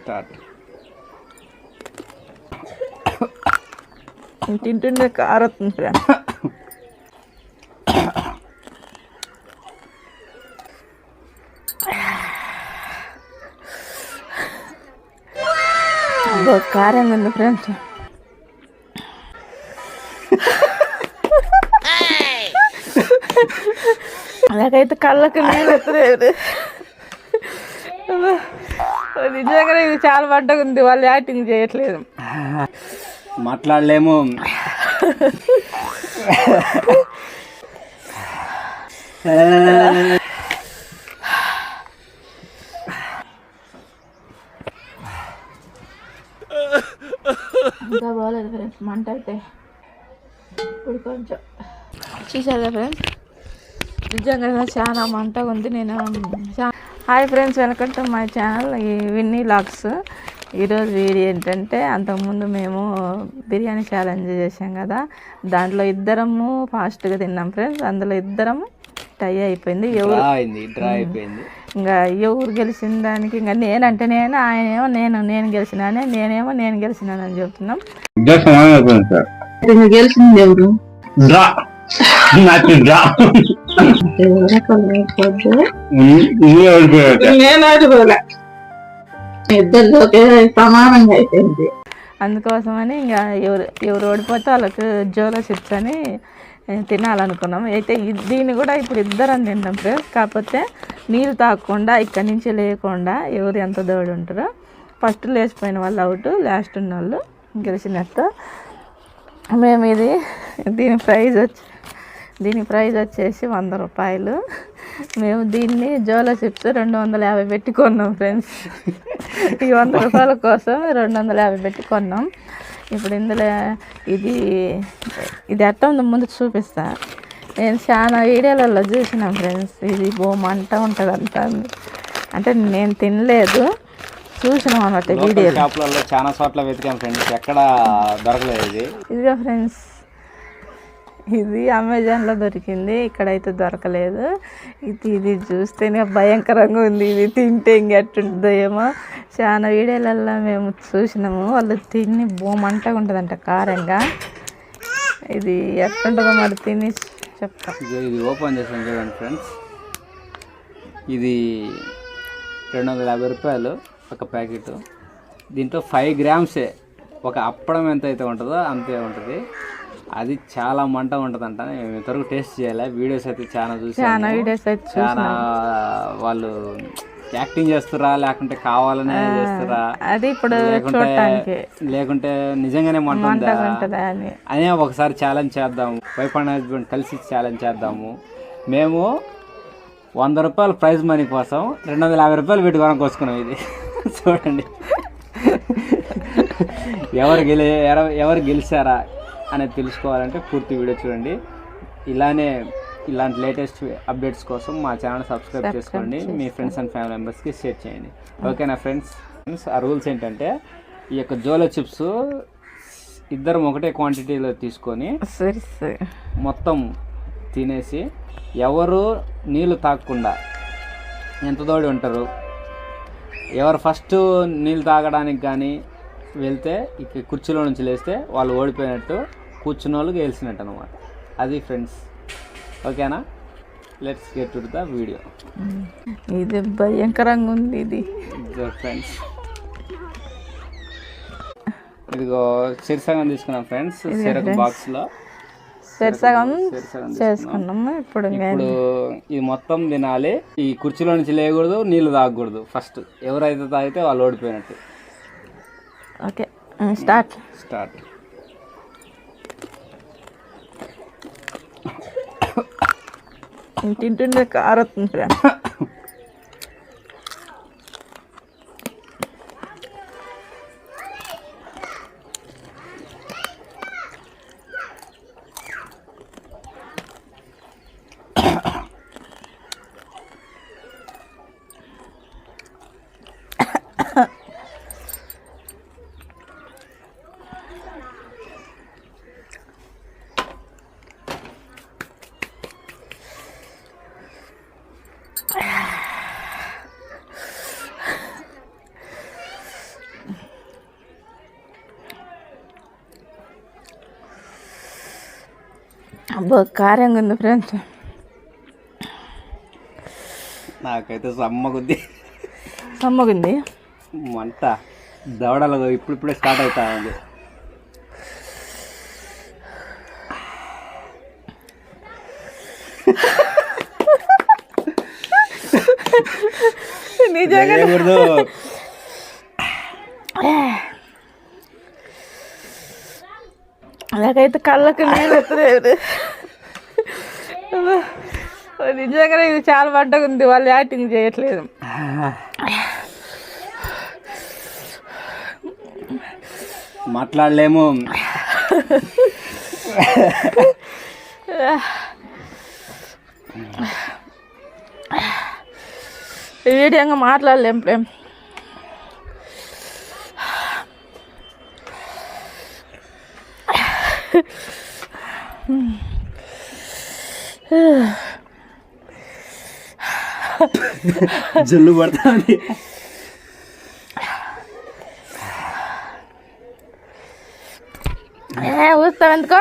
Start తింటుండే కారొస్తుంది friend అబ్బో, కారంగా ఉంది ఫ్రెండ్స్ నాకైతే కళ్ళకి నీళ్ళు ఎత్తలేదు నిజంగా ఇది చాలా పంటగా ఉంది. వాళ్ళు యాక్టింగ్ చేయట్లేదు. మాట్లాడలేము. ఇంకా బాగాలేదు ఫ్రెండ్స్ మంట అయితే. ఇప్పుడు కొంచెం. చూసారు కదా ఫ్రెండ్స్ నిజంగా చాలా మంటగా ఉంది. నేను చా- hi friends welcome to my channel ఈ విన్నీ లాక్స్ ఈరోజు వీడియో ఏంటంటే అంతకుముందు మేము బిర్యానీ ఛాలెంజ్ చేసాం కదా. దాంట్లో ఇద్దరము ఫాస్ట్గా తిన్నాం ఫ్రెండ్స్ అందులో ఇద్దరము టై అయిపోయింది. ఎవరు డ్రా అయింది డ్రా అయిపోయింది. ఇంకా ఎవరు గెలిచిన దానికి ఇంకా నేనంటే నేను ఆయనేమో నేను నేను గెలిచినానే నేనేమో నేను గెలిచినానని చెప్తున్నాం. గెలిచింది ఎవరు? డ్రా సమానంగా అయిపోయింది అందుకోసమని ఇంకా ఎవరు ఎవరు ఓడిపోతే వాళ్ళకి జోలో చిప్స్ అని తినాలనుకున్నాం. అయితే దీన్ని కూడా ఇప్పుడు ఇద్దరం తింటాం ఫ్రెండ్స్. కాకపోతే నీరు తాగకుండా ఇక్కడి నుంచి లేకుండా ఎవరు ఎంత దోడు ఉంటారో ఫస్ట్ లేచిపోయిన వాళ్ళు అవుట్ లాస్ట్ ఉన్న వాళ్ళు గెలిచినట్టు. మేము ఇది దీని ప్రైజ్ వచ్చి దీని ప్రైజ్ వచ్చేసి వంద రూపాయలు. మేము దీన్ని జోలో చిప్స్ రెండు వందల యాభై పెట్టి కొన్నాం ఫ్రెండ్స్. ఈ వంద రూపాయల కోసం రెండు వందల యాభై పెట్టి కొన్నాం. ఇప్పుడు ఇందులో ఇది ఇది ఎట్ట ఉందో ముందు చూపిస్తా. నేను చాలా వీడియోలలో చూసినాం ఫ్రెండ్స్ ఇది బోమంట ఉంటుంది అంట అంటే నేను తినలేదు చూసినాం అన్నట్టు వీడియో చాలా చోట్ల వెతికాం ఫ్రెండ్స్ ఎక్కడ దొరకలేదు ఇది. ఇదిగో ఫ్రెండ్స్ ఇది అమెజాన్లో దొరికింది. ఇక్కడైతే దొరకలేదు. ఇది ఇది చూస్తేనే భయంకరంగా ఉంది. ఇది తింటే ఇంకెట్టుంటుందో ఏమో. చాలా వీడియోలలో మేము చూసినాము. వాళ్ళు తిని బోమంటగా ఉంటుందంట కారంగా. ఇది ఎట్లుంటుందో మరి తిని చెప్తా. ఇది ఓపెన్ చేసాం చూడండి ఫ్రెండ్స్. ఇది రెండు వందల యాభై రూపాయలు ఒక ప్యాకెట్. దీంట్లో ఫైవ్ గ్రామ్సే. ఒక అప్పడం ఎంత అయితే ఉంటుందో అంతే ఉంటుంది. అది చాలా మంట ఉంటుందంట. మేము ఇంతవరకు టేస్ట్ చేయాలి. వీడియోస్ అయితే చాలా చాలా చూసాను వీడియోస్ అయితే చాలా వాళ్ళు యాక్టింగ్ చేస్తురా లేకుంటే కావాలనే చేస్తురా? అది ఇప్పుడు లేకుంటే చూడటానికి లేకుంటే నిజంగానే మంట అని. ఒకసారి ఛాలెంజ్ చేద్దాము. వైఫ్ అండ్ హస్బెండ్ కలిసి ఛాలెంజ్ చేద్దాము. మేము వంద రూపాయల ప్రైజ్ మనీ కోసం రెండు వందల యాభై రూపాయలు పెట్టి కొనుక్కొచ్చుకున్నాం ఇది. చూడండి. ఎవరు గెలి ఎవరు గెలిచారా? అనేది తెలుసుకోవాలంటే పూర్తి వీడియో చూడండి. ఇలానే ఇలాంటి లేటెస్ట్ అప్డేట్స్ కోసం మా ఛానల్ సబ్స్క్రైబ్ చేసుకోండి. మీ ఫ్రెండ్స్ అండ్ ఫ్యామిలీ మెంబర్స్కి షేర్ చేయండి. ఓకేనా ఫ్రెండ్స్? ఫ్రెండ్స్ ఆ రూల్స్ ఏంటంటే ఈ యొక్క జోలో చిప్స్ ఇద్దరం ఒకటే క్వాంటిటీలో తీసుకొని సరే సరే. మొత్తం తినేసి ఎవరు నీళ్ళు తాగకుండా ఎంత తోడి ఉంటారు? ఎవరు ఫస్ట్ నీళ్ళు తాగడానికి కానీ వెళ్తే ఇక కుర్చీలో నుంచి లేస్తే వాళ్ళు ఓడిపోయినట్టు కూర్చున్న వాళ్ళు గెలిచినట్టు అనమాట అది ఫ్రెండ్స్. ఓకేనా? Let's get to the video ఇది భయంకరంగా ఉంది ఇది. ఫ్రెండ్స్. ఇదిగో సిరిసగం తీసుకున్నాం ఫ్రెండ్స్ సిరక బాక్స్లో. సరిసగం సిరిసగం చేసుకున్నాము? ఇప్పుడు ఇప్పుడు ఇది మొత్తం తినాలి. ఈ కుర్చీలో నుంచి లేకూడదు నీళ్ళు తాగకూడదు. ఫస్ట్ ఎవరైతే తాగితే వాళ్ళు ఓడిపోయినట్టు. Okay start. స్టార్ట్ ತಿಂತಿಂದ ಕಾರತ್ కారంగా ఉంది ఫ్రెండ్స్. నాకైతే సమ్మగుద్ది సమ్మగుంది. మంట. దవడలు ఇప్పుడిప్పుడే స్టార్ట్ అవుతా ఉంది. నిజంగా నాకైతే కళ్ళకి నీళ్ళు ఎత్తలేదు. నిజంగానే ఇది చాలా పడ్డగా ఉంది వాళ్ళు యాక్టింగ్ చేయట్లేదు. మాట్లాడలేము. వీడియోగా మాట్లాడలేం ప్రేమ్. జల్లు పడుతుంది ఏ ఊస్తావు ఎందుకో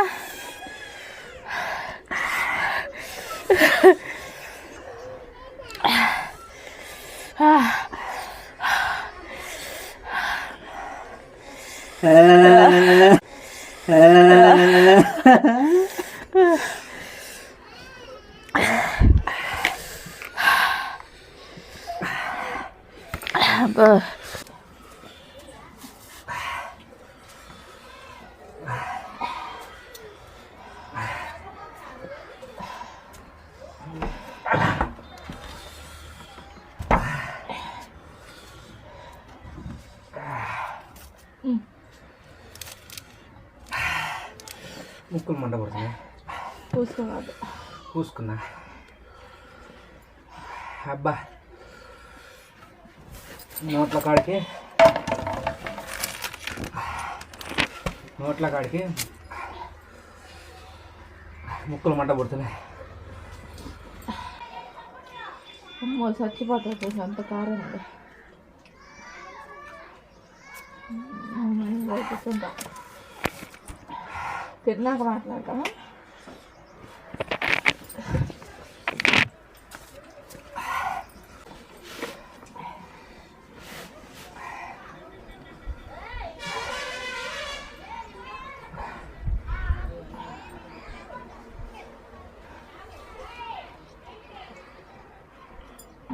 అబ్బో. ముక్కులు మంట పడుతుంది చూసుకోవాలి పూసుకున్నా అబ్బా నోట్ల కాడికి నోట్ల కాడికి ముక్కులు మంట పడుతున్నాయి అమ్మో చచ్చిపోతుంది అంత కారం ఉంది తిన్నాక మాట్లాడతామా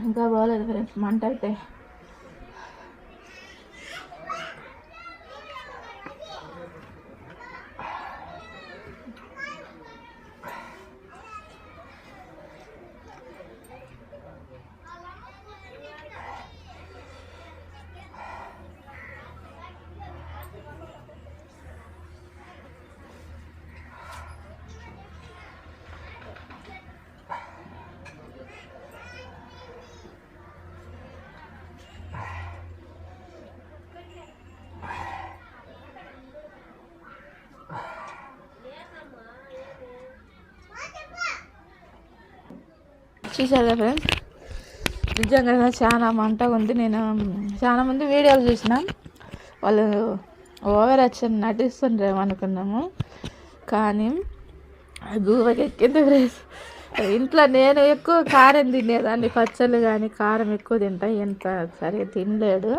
ఇంకా బాగాలేదు ఫ్రెండ్స్ మంట అయితే. చూసారు కదా ఫ్రెండ్స్ నిజంగా చాలా మంటగా ఉంది. నేను చాలా మంది వీడియోలు చూసిన. వాళ్ళు ఓవర్ యాక్షన్ నటిస్తుండ్రేమో అనుకున్నాము కానీ గూవకి ఎక్కింది ఫ్రెండ్స్ ఇంట్లో నేను ఎక్కువ కారం తినేదాన్ని. పచ్చళ్ళు కానీ కారం ఎక్కువ తింటా. ఎంత సరే తినలేడు.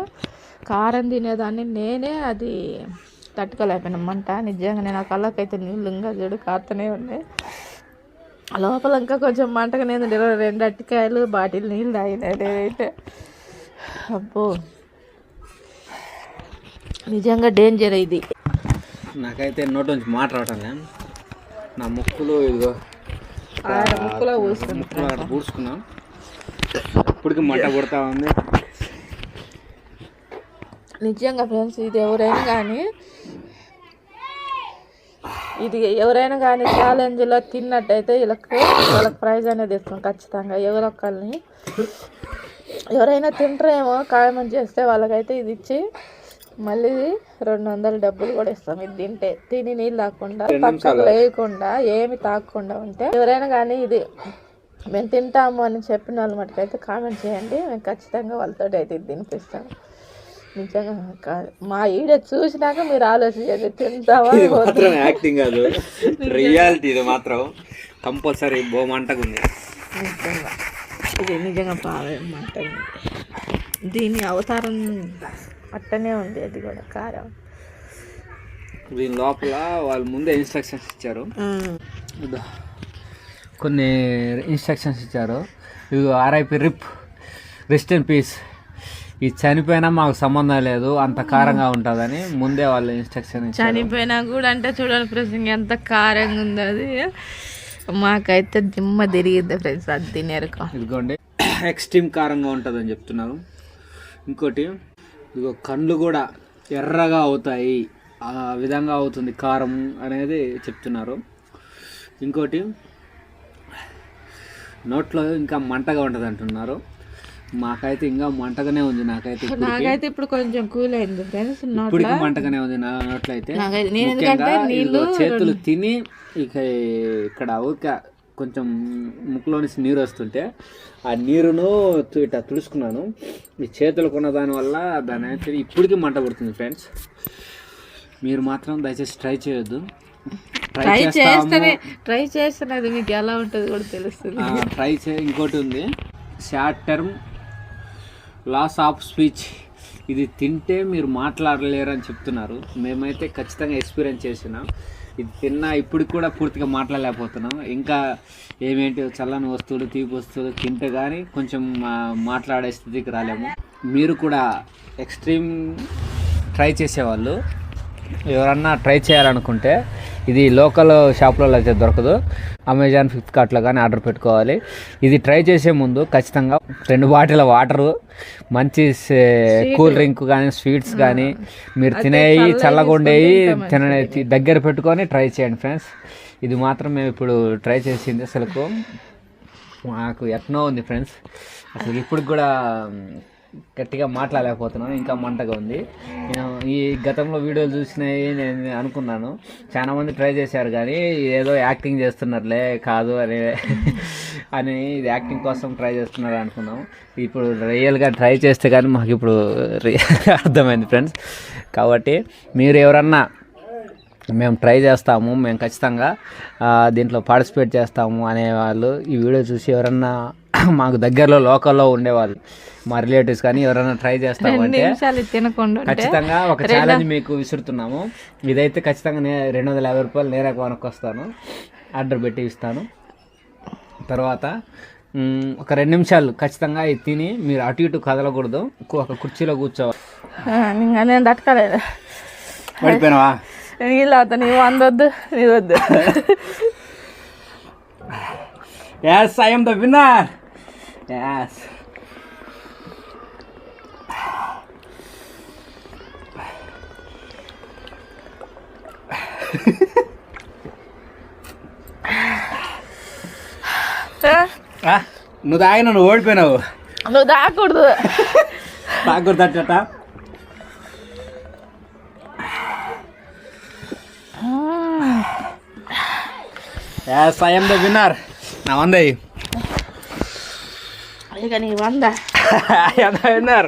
కారం తినేదాన్ని. నేనే అది తట్టుకోలేకపోయినా. మంట. నిజంగా నేను ఆ కళ్ళకైతే నీళ్ళు ఇంకా చూడు కారుతూనే ఉన్నాయి. లోపల ఇంకా కొంచెం మంటగా నేను ఇరవై రెండు అట్టికాయలు బాటిల్ నీళ్ళు తాగినా నేనైతే. అబ్బో. నిజంగా డేంజర్ ఇది. నాకైతే నోటి నుంచి మాట రావటం. నా ముక్కులు ఇదిగో ముక్కులో ఇప్పటికి మంట కొడతా ఉంది. నిజంగా ఫ్రెండ్స్ ఇది ఎవరైనా కానీ ఇది ఎవరైనా కానీ ఛాలెంజ్లో తిన్నట్టయితే వీళ్ళకి వాళ్ళకి ప్రైజ్ అనేది ఇస్తాం ఖచ్చితంగా. ఎవరొక్కరిని ఎవరైనా తింటారేమో కామెంట్ చేస్తే వాళ్ళకైతే ఇది ఇచ్చి మళ్ళీ రెండు వందల డబ్బులు కూడా ఇస్తాం. ఇది తింటే తిని నీళ్ళు తాకుండా పక్కకు లేకుండా ఏమి తాగకుండా ఉంటే ఎవరైనా కానీ ఇది మేము తింటాము అని చెప్పిన వాళ్ళ మటుకైతే కామెంట్ చేయండి. మేము ఖచ్చితంగా వాళ్ళతో అయితే ఇది తినిపిస్తాం. నిజంగా కాదు. మా ఈడ చూసినాక మీరు ఆలోచించండి తింటావా ఇది మాత్రం యాక్టింగ్ కాదు. రియాలిటీ ఇది మాత్రం. కంపల్సరీ బోమంటగా ఉంది. నిజంగా. ఇది నిజంగా బాగా మాట దీని అవతారం అట్టనే ఉంది అది కూడా కారం. దీని లోపల వాళ్ళు ముందే ఇన్స్ట్రక్షన్స్ ఇచ్చారు. కొన్ని ఇన్స్ట్రక్షన్స్ ఇచ్చారు. ఇవి RIP rip rest in peace ఇది చనిపోయినా మాకు సంబంధం లేదు అంత కారంగా ఉంటుందని ముందే వాళ్ళు ఇన్స్ట్రక్షన్ చనిపోయినా కూడా అంటే చూడండి ఫ్రెండ్స్ ఎంత కారంగా ఉంది అది మాకైతే దిమ్మ తిరిగిద్ది ఫ్రెండ్స్ అది తినేరుకో ఇదిగోండి. ఎక్స్ట్రీమ్ కారంగా ఉంటుందని చెప్తున్నారు. ఇంకోటి ఇదిగో కళ్ళు కూడా ఎర్రగా అవుతాయి. ఆ విధంగా అవుతుంది కారం అనేది చెప్తున్నారు. ఇంకోటి నోట్లో ఇంకా మంటగా ఉంటుంది అంటున్నారు మాకైతే ఇంకా మంటగానే ఉంది నాకైతే. నాకైతే ఇప్పుడు కొంచెం కూల్ అయింది. ఫ్రెండ్స్ ఇప్పటికి మంటగానే ఉంది నా నోట్లో అయితే నాకైతే నేను ముఖ్యంగా ఎందుకంటే నీళ్ళు ఇదిగో చేతులు తిని ఇక ఇక్కడ ఊరిక కొంచెం ముక్కులో నుంచి నీరు వస్తుంటే ఆ నీరును ఇట్లా తుడుచుకున్నాను. ఈ చేతులకు ఉన్న దానివల్ల దాని అయితే ఇప్పటికీ మంట పడుతుంది ఫ్రెండ్స్. మీరు మాత్రం దయచేసి ట్రై చేయొద్దు. ట్రై చేస్తేనే ట్రై చేస్తేనే అది మీకు ఎలా ఉంటుంది కూడా తెలుస్తుంది. ట్రై చే ఇంకోటి ఉంది. Short term loss of speech ఇది తింటే మీరు మాట్లాడలేరు అని చెప్తున్నారు. మేమైతే ఖచ్చితంగా ఎక్స్పీరియన్స్ చేసినాం. ఇది తిన్నా ఇప్పటికి కూడా పూర్తిగా మాట్లాడలేకపోతున్నాం. ఇంకా ఏమేంటి చల్లని వస్తువులు తీపి వస్తువులు తింటే కానీ కొంచెం మాట్లాడే స్థితికి రాలేము. మీరు కూడా ఎక్స్ట్రీమ్ ట్రై చేసేవాళ్ళు. ఎవరన్నా ట్రై చేయాలనుకుంటే ఇది లోకల్ షాప్లలో అయితే దొరకదు. అమెజాన్ ఫ్లిప్కార్ట్లో కానీ ఆర్డర్ పెట్టుకోవాలి. ఇది ట్రై చేసే ముందు ఖచ్చితంగా రెండు బాటిల్ వాటరు మంచి కూల్ డ్రింక్ కానీ స్వీట్స్ కానీ మీరు తినేవి చల్లగా ఉండేవి తిన దగ్గర పెట్టుకొని ట్రై చేయండి ఫ్రెండ్స్. ఇది మాత్రం మేము ఇప్పుడు ట్రై చేసింది అసలుకు. మాకు ఎట్నో ఉంది ఫ్రెండ్స్. అసలు ఇప్పుడు కూడా గట్టిగా మాట్లాడలేకపోతున్నాను ఇంకా మంటగా ఉంది. నేను ఈ గతంలో వీడియోలు చూసినవి నేను అనుకున్నాను. చాలా మంది ట్రై చేశారు కానీ ఏదో యాక్టింగ్ చేస్తున్నారులే కాదు అని అని ఇది యాక్టింగ్ కోసం ట్రై చేస్తున్నారు అనుకున్నాం. ఇప్పుడు రియల్గా ట్రై చేస్తే కానీ మాకు ఇప్పుడు రియల్గా అర్థమైంది ఫ్రెండ్స్. కాబట్టి మీరు ఎవరన్నా మేము ట్రై చేస్తాము మేము ఖచ్చితంగా దీంట్లో పార్టిసిపేట్ చేస్తాము అనే వాళ్ళు ఈ వీడియో చూసి ఎవరన్నా మాకు దగ్గరలో లోకల్లో ఉండేవాళ్ళు. మా రిలేటివ్స్ కానీ ఎవరైనా ట్రై చేస్తాము అంటే నిమిషాలు ఇది తినకుండా ఉంటే ఖచ్చితంగా ఒక ఛాలెంజ్ మీకు విసురుతున్నాము. ఇదైతే ఖచ్చితంగా నే రెండు వందల యాభై రూపాయలు నేనే కొనుక్కొస్తాను. ఆర్డర్ పెట్టి ఇస్తాను. తర్వాత ఒక రెండు నిమిషాలు ఖచ్చితంగా ఇది తిని మీరు అటు ఇటు కదలకూడదు. ఒక కుర్చీలో కూర్చోవాలి. నేను తట్టుకోలేదు? పడిపోయినావా? నీళ్ళు అవుతా నీవు అందొద్దు నీ వద్దు. Yes, I am the winner. Yes. నువ్వు తాగిన నువ్వు ఓడిపోయినావు. నువ్వు తాగకూడదు. తాగకూడదు అట్ట. Yes I am the winner. నా వందయ్యి ఇక నీ వంద విన్నర్